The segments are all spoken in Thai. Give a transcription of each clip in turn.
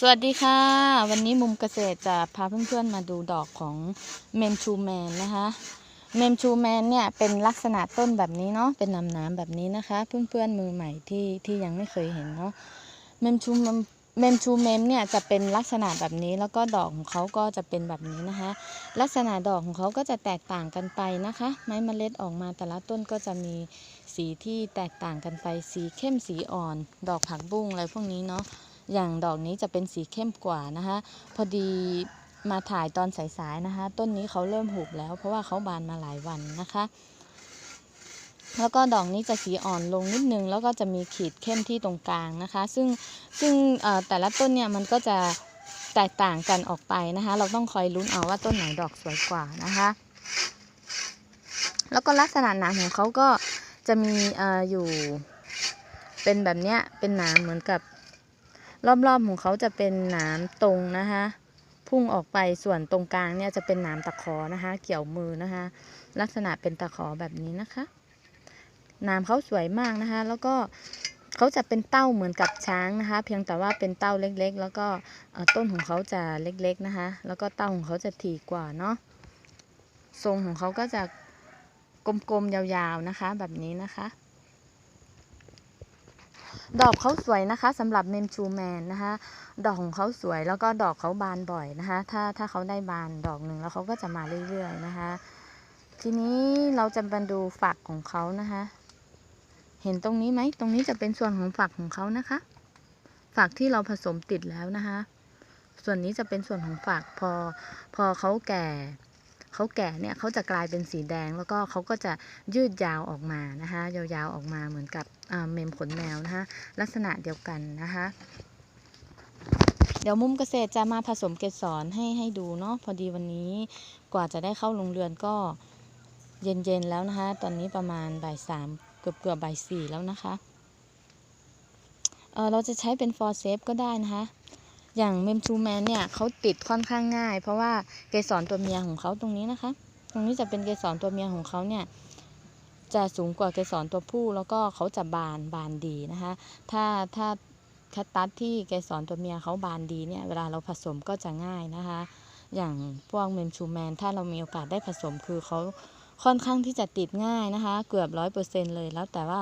สวัสดีค่ะ วันนี้มุมเกษตรจะพาเพื่อนๆมาดูดอกของเมมชูแมนนะคะเมมชูแมนเนี่ยเป็นลักษณะต้นแบบนี้เนาะเป็นลำน้ำแบบนี้นะคะ เพื่อนๆมือใหม่ที่ที่ยังไม่เคยเห็นเนาะเมมชูเมมชูเมมเนี่ยจะเป็นลักษณะแบบนี้แล้วก็ดอกของเขาก็จะเป็นแบบนี้นะคะ ลักษณะดอกของเขาก็จะแตกต่างกันไปนะคะ ไม้มเมล็ดออกมาแต่ละต้นก็จะมีสีที่แตกต่างกันไปสีเข้มสีอ่อน ดอกผักบุ้งอะไรพวกนี้เนาะ อย่างดอกนี้จะเป็นสีเข้มกว่านะคะ พอดีมาถ่ายตอนสายๆนะคะ ต้นนี้เขาเริ่มหุบแล้ว เพราะว่าเขาบานมาหลายวันนะคะ แล้วก็ดอกนี้จะสีอ่อนลงนิดนึง แล้วก็จะมีขีดเข้มที่ตรงกลางนะคะ ซึ่งซึ่งแต่ละต้นเนี่ยมันก็จะแตกต่างกันออกไปนะคะ เราต้องคอยลุ้นเอาว่าต้นไหนดอกสวยกว่านะคะ แล้วก็ลักษณะหนามของเขาก็จะมีออยู่เป็นแบบเนี้ยเป็นหนามเหมือนกับ รอบๆของเขาจะเป็นหนามตรงนะคะพุ่งออกไปส่วนตรงกลางเนี่ยจะเป็นหนามตะขอนะคะ เกี่ยวมือนะคะ ลักษณะเป็นตะขอแบบนี้นะคะหนามเขาสวยมากนะคะ แล้วก็เขาจะเป็นเต้าเหมือนกับช้างนะคะ เพียงแต่ว่าเป็นเต้าเล็กๆ แล้วก็ต้นของเขาจะเล็กๆนะคะ แล้วก็เต้าของเขาจะถี่กว่าเนาะทรงของเขาก็จะกลมๆยาวๆนะคะ แบบนี้นะคะ ดอกเขาสวยนะคะสำหรับเมมชูแมนนะคะ ดอกของเขาสวยแล้วก็ดอกเขาบานบ่อยนะคะ ถ้าถ้าเขาได้บานดอกหนึ่งแล้วเขาก็จะมาเรื่อยๆนะคะ ทีนี้เราจะมาดูฝักของเขานะคะ เห็นตรงนี้ไหมตรงนี้จะเป็นส่วนของฝักของเขานะคะ ฝักที่เราผสมติดแล้วนะคะ ส่วนนี้จะเป็นส่วนของฝักพอพอเขาแก่ เขาแก่เนี่ยเขาจะกลายเป็นสีแดง แล้วก็เขาก็จะยืดยาวออกมานะคะยาวๆออกมาเหมือนกับเมมขนแมวนะคะลักษณะเดียวกันนะคะเดี๋ยวมุมเกษตรจะมาผสมเกสรให้ให้ดูเนาะพอดีวันนี้กว่าจะได้เข้าโรงเรือนก็เย็นๆแล้วนะคะ ตอนนี้ประมาณบ่ายสามเกือบเกือบบ่ายสี่แล้วนะคะเเราจะใช้เป็นฟอร์เซฟก็ได้นะคะ อย่างเมมชูแมนเนี่ยเขาติดค่อนข้างง่าย เพราะว่าเกสรตัวเมียของเขาตรงนี้นะคะ ตรงนี้จะเป็นเกสรตัวเมียของเขาเนี่ยจะสูงกว่าเกสรตัวผู้แล้วก็เขาจะบานบานดีนะคะ ถ้าถ้าแคตตัสที่เกสรตัวเมียเขาบานดีเนี่ยเวลาเราผสมก็จะง่ายนะคะ อย่างพวกเมมชูแมนถ้าเรามีโอกาสได้ผสมคือเขาค่อนข้างที่จะติดง่ายนะคะ เกือบร้อยเปอร์เซ็นเลยแล้วแต่ว่า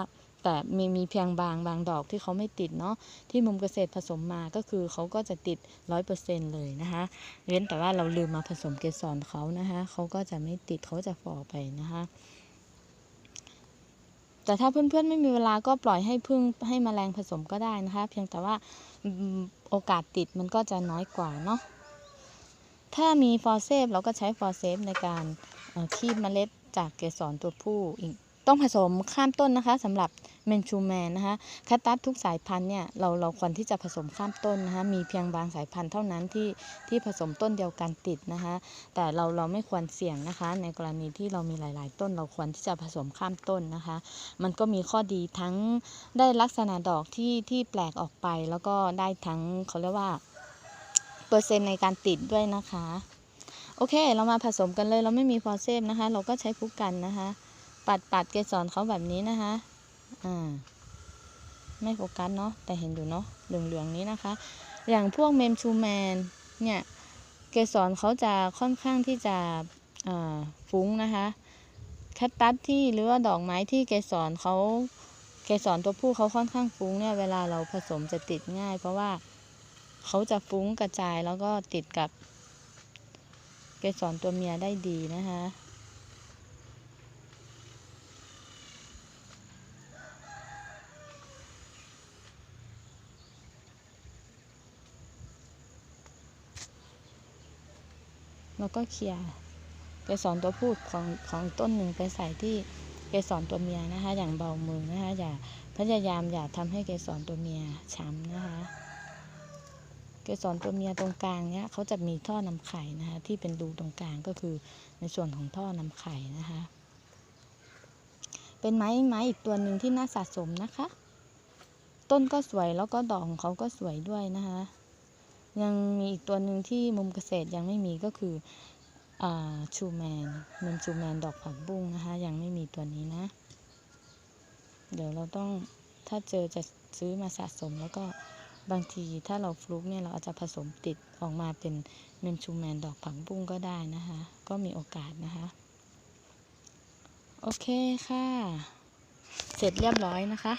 แต่มีมีเพียงบางบางดอกที่เขาไม่ติดเนาะที่มุมเกษตรผสมมาก็คือเขาก็จะติดร้อยเปอร์เซ็นเลยนะคะเว้นแต่ว่าเราลืมมาผสมเกสรเขานะคะเขาก็จะไม่ติดเขาจะฝ่อไปนะคะแต่ถ้าเพื่อนๆไม่มีเวลาก็ปล่อยให้พึ่งให้มแมลงผสมก็ได้นะคะ เพียงแต่ว่าโอกาสติดมันก็จะน้อยกว่าเนาะถ้ามีฟอร์เซฟเราก็ใช้ฟอร์เซฟในการคีบเมล็ดจากเกสรตัวผู้อีก ต้องผสมข้ามต้นนะคะสำหรับเมนชูแมนนะคะแคตตัสทุกสายพันธุ์เนี่ยเราเราควรที่จะผสมข้ามต้นนะคะมีเพียงบางสายพันธุ์เท่านั้นที่ที่ผสมต้นเดียวกันติดนะคะแต่เราเราไม่ควรเสี่ยงนะคะ ในกรณีที่เรามีหลาย ๆ ต้น เราควรที่จะผสมข้ามต้นนะคะ มันก็มีข้อดีทั้งได้ลักษณะดอกที่ที่แปลกออกไป แล้วก็ได้ทั้งเขาเรียกว่าเปอร์เซ็นต์ในการติดด้วยนะคะ โอเค เรามาผสมกันเลยเราไม่มีฟอสเซฟนะคะ เราก็ใช้ฟุกกันนะคะ ปัดปัดเกสรเขาแบบนี้นะคะ อ่า ไม่โฟกัสเนาะ แต่เห็นอยู่เนาะ เหลืองๆนี้นะคะ อย่างพวกเมมชูแมน เนี่ย เกสรเขาจะค่อนข้างที่จะฟุ้งนะคะ แคตตัสที่หรือว่าดอกไม้ที่เกสรเขาเกสรตัวผู้เขาค่อนข้างฟุ้งเนี่ย เวลาเราผสมจะติดง่าย เพราะว่าเขาจะฟุ้งกระจายแล้วก็ติดกับเกสรตัวเมียได้ดีนะคะ แล้วก็เคลียร์เกสรตัวผู้ของของต้นหนึ่งไปใส่ที่เกสรตัวเมียนะคะ อย่างเบามือนะคะอย่าพยายามอย่าทำให้เกสรตัวเมียช้ำนะคะ เกสรตัวเมียตรงกลางเนี้ยเขาจะมีท่อนำไข่นะคะที่เป็นรูตรงกลางก็คือในส่วนของท่อนำไข่นะคะ เป็นไม้ไม้อีกตัวหนึ่งที่น่าสะสมนะคะ ต้นก็สวยแล้วก็ดอกของเขาก็สวยด้วยนะคะ ยังมีอีกตัวหนึ่งที่มุมเกษตรยังไม่มีก็คืออชูแมนมุมชูแมนดอกผักบุ้งนะคะ ยังไม่มีตัวนี้นะ เดี๋ยวเราต้องถ้าเจอจะซื้อมาสะสมแล้วก็บางทีถ้าเราฟลุกเนี่ยเราอาจจะผสมติดออกมาเป็นเมมชูแมนดอกผักบุ้งก็ได้นะคะ ก็มีโอกาสนะคะ โอเคค่ะ เสร็จเรียบร้อยนะคะ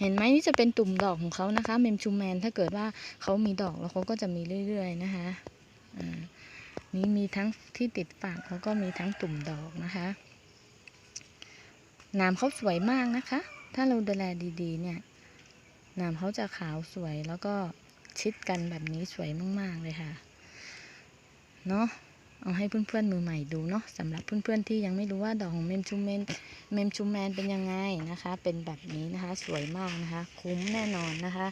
เห็นไหมนี่จะเป็นตุ่มดอกของเขานะคะ เมมชูแมนถ้าเกิดว่าเขามีดอกแล้วเขาก็จะมีเรื่อย ๆ นะคะอ่านี่มีทั้งที่ติดฝากแล้วก็มีทั้งตุ่มดอกนะคะหนามเขาสวยมากนะคะ ถ้าเราดูแลดีๆ เนี่ยหนามเขาจะขาวสวยแล้วก็ชิดกันแบบนี้สวยมากๆเลยค่ะ เนาะ เอาให้เพื่อนๆมือใหม่ดูเนาะสำหรับเพื่อนๆที่ยังไม่รู้ว่าดอกของเมมชูแมนเมมชูแมนเป็นยังไงนะคะ เป็นแบบนี้นะคะสวยมากนะคะ คุ้มแน่นอนนะคะ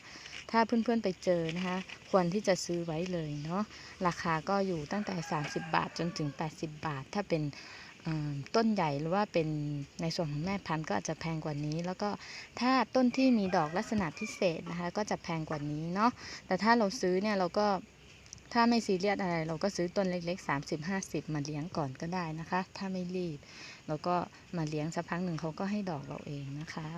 ถ้าเพื่อนๆไปเจอนะคะ ควรที่จะซื้อไว้เลยเนาะราคาก็อยู่ตั้งแต่ 30 บาทจนถึง 80 บาท ถ้าเป็นต้นใหญ่หรือว่าเป็นในส่วนของแม่พันธุ์ก็อาจจะแพงกว่านี้ แล้วก็ถ้าต้นที่มีดอกลักษณะพิเศษนะคะ ก็จะแพงกว่านี้เนาะแต่ถ้าเราซื้อเนี่ยเราก็ ถ้าไม่ซีเรียสอะไร เราก็ซื้อต้นเล็กๆ 30-50 มาเลี้ยงก่อนก็ได้นะคะ ถ้าไม่รีบ เราก็มาเลี้ยงสักพักหนึ่งเขาก็ให้ดอกเราเองนะคะ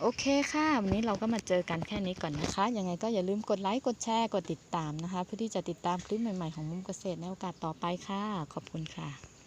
โอเคค่ะ วันนี้เราก็มาเจอกันแค่นี้ก่อนนะคะ ยังไงก็อย่าลืมกดไลค์ กดแชร์ กดติดตามนะคะ เพื่อที่จะติดตามคลิปใหม่ๆของมุมเกษตรในโอกาสต่อไปค่ะ ขอบคุณค่ะ